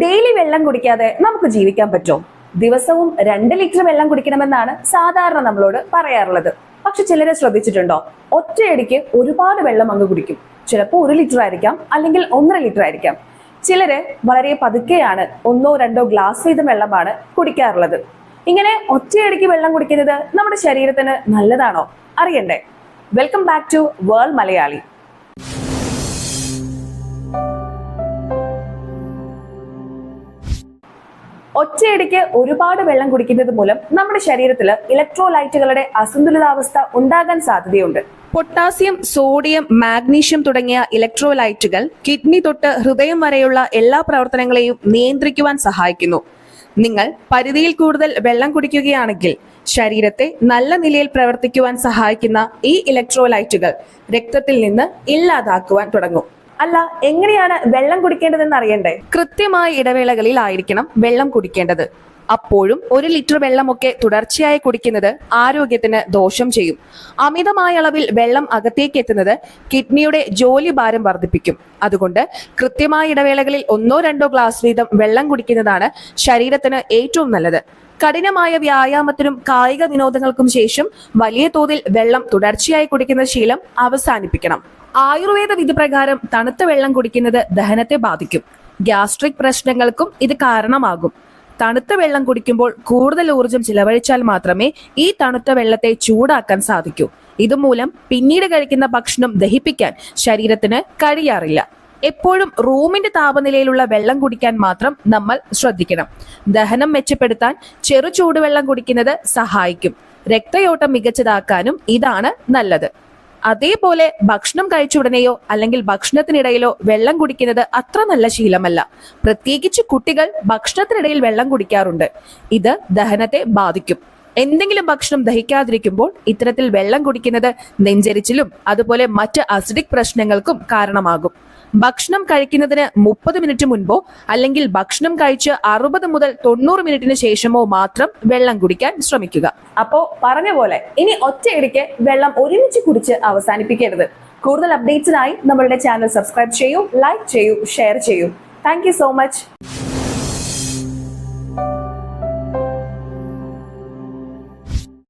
Daily വെള്ളം കുടിക്കാതെ നമുക്ക് ജീവിക്കാൻ പറ്റുമോ? ദിവസവും രണ്ട് ലിറ്റർ വെള്ളം കുടിക്കണമെന്നാണ് സാധാരണ നമ്മളോട് പറയാറുള്ളത്. പക്ഷെ ചിലരെ ശ്രദ്ധിച്ചിട്ടുണ്ടോ? ഒറ്റയടിക്ക് ഒരുപാട് വെള്ളം അങ്ങ് കുടിക്കും. ചിലപ്പോൾ ഒരു ലിറ്റർ ആയിരിക്കാം അല്ലെങ്കിൽ ഒന്നര ലിറ്റർ ആയിരിക്കാം. ചിലര് വളരെ പതുക്കെയാണ് ഒന്നോ രണ്ടോ ഗ്ലാസ് വീതം വെള്ളമാണ് കുടിക്കാറുള്ളത്. ഇങ്ങനെ ഒറ്റയടിക്ക് വെള്ളം കുടിക്കുന്നത് നമ്മുടെ ശരീരത്തിന് നല്ലതാണോ? അറിയണ്ടേ? Welcome back to world Malayali. ഒറ്റയടിക്ക് ഒരുപാട് വെള്ളം കുടിക്കുന്നത് മൂലം നമ്മുടെ ശരീരത്തിൽ ഇലക്ട്രോലൈറ്റുകളുടെ അസന്തുലിതാവസ്ഥ ഉണ്ടാകാൻ സാധ്യതയുണ്ട്. പൊട്ടാസ്യം സോഡിയം മാഗ്നീഷ്യം തുടങ്ങിയ ഇലക്ട്രോലൈറ്റുകൾ കിഡ്നി തൊട്ട് ഹൃദയം വരെയുള്ള എല്ലാ പ്രവർത്തനങ്ങളെയും നിയന്ത്രിക്കുവാൻ സഹായിക്കുന്നു. നിങ്ങൾ പരിധിയിൽ കൂടുതൽ വെള്ളം കുടിക്കുകയാണെങ്കിൽ ശരീരത്തെ നല്ല നിലയിൽ പ്രവർത്തിക്കുവാൻ സഹായിക്കുന്ന ഈ ഇലക്ട്രോലൈറ്റുകൾ രക്തത്തിൽ നിന്ന് ഇല്ലാതാക്കുവാൻ തുടങ്ങും. അല്ല എങ്ങനെയാണ് വെള്ളം കുടിക്കേണ്ടതെന്ന് അറിയണ്ടേ? കൃത്യമായ ഇടവേളകളിൽ ആയിരിക്കണം വെള്ളം കുടിക്കേണ്ടത്. അപ്പോഴും ഒരു ലിറ്റർ വെള്ളമൊക്കെ തുടർച്ചയായി കുടിക്കുന്നത് ആരോഗ്യത്തിന് ദോഷം ചെയ്യും. അമിതമായ അളവിൽ വെള്ളം അകത്തേക്ക് എത്തുന്നത് കിഡ്നിയുടെ ജോലി ഭാരം വർദ്ധിപ്പിക്കും. അതുകൊണ്ട് കൃത്യമായ ഇടവേളകളിൽ ഒന്നോ രണ്ടോ ഗ്ലാസ് വീതം വെള്ളം കുടിക്കുന്നതാണ് ശരീരത്തിന് ഏറ്റവും നല്ലത്. കഠിനമായ വ്യായാമത്തിനും കായിക വിനോദങ്ങൾക്കും ശേഷം വലിയ തോതിൽ വെള്ളം തുടർച്ചയായി കുടിക്കുന്ന ശീലം അവസാനിപ്പിക്കണം. ആയുർവേദ വിധി പ്രകാരം തണുത്ത വെള്ളം കുടിക്കുന്നത് ദഹനത്തെ ബാധിക്കും. ഗ്യാസ്ട്രിക് പ്രശ്നങ്ങൾക്കും ഇത് കാരണമാകും. തണുത്ത വെള്ളം കുടിക്കുമ്പോൾ കൂടുതൽ ഊർജം ചിലവഴിച്ചാൽ മാത്രമേ ഈ തണുത്ത വെള്ളത്തെ ചൂടാക്കാൻ സാധിക്കൂ. ഇതുമൂലം പിന്നീട് കഴിക്കുന്ന ഭക്ഷണം ദഹിപ്പിക്കാൻ ശരീരത്തിന് കഴിയാറില്ല. എപ്പോഴും റൂമിന്റെ താപനിലയിലുള്ള വെള്ളം കുടിക്കാൻ മാത്രം നമ്മൾ ശ്രദ്ധിക്കണം. ദഹനം മെച്ചപ്പെടുത്താൻ ചെറു ചൂടുവെള്ളം കുടിക്കുന്നത് സഹായിക്കും. രക്തയോട്ടം മികച്ചതാക്കാനും ഇതാണ് നല്ലത്. അതേപോലെ ഭക്ഷണം കഴിച്ച ഉടനെയോ അല്ലെങ്കിൽ ഭക്ഷണത്തിനിടയിലോ വെള്ളം കുടിക്കുന്നത് അത്ര നല്ല ശീലമല്ല. പ്രത്യേകിച്ച് കുട്ടികൾ ഭക്ഷണത്തിനിടയിൽ വെള്ളം കുടിക്കാറുണ്ട്. ഇത് ദഹനത്തെ ബാധിക്കും. എന്തെങ്കിലും ഭക്ഷണം ദഹിക്കാതിരിക്കുമ്പോൾ ഇത്തരത്തിൽ വെള്ളം കുടിക്കുന്നത് നെഞ്ചരിച്ചിലും അതുപോലെ മറ്റ് അസിഡിക് പ്രശ്നങ്ങൾക്കും കാരണമാകും. ഭക്ഷണം കഴിക്കുന്നതിന് മുപ്പത് മിനിറ്റ് മുൻപോ അല്ലെങ്കിൽ ഭക്ഷണം കഴിച്ച് അറുപത് മുതൽ തൊണ്ണൂറ് മിനിറ്റിന് ശേഷമോ മാത്രം വെള്ളം കുടിക്കാൻ ശ്രമിക്കുക. അപ്പോ പറഞ്ഞ പോലെ ഇനി ഒറ്റയടിക്ക് വെള്ളം ഒരുമിച്ച് കുടിച്ച് അവസാനിപ്പിക്കരുത്. കൂടുതൽ അപ്ഡേറ്റ്സിനായി നമ്മളുടെ ചാനൽ സബ്സ്ക്രൈബ് ചെയ്യൂ ലൈക്ക് ചെയ്യൂ ഷെയർ ചെയ്യൂ. Thank so much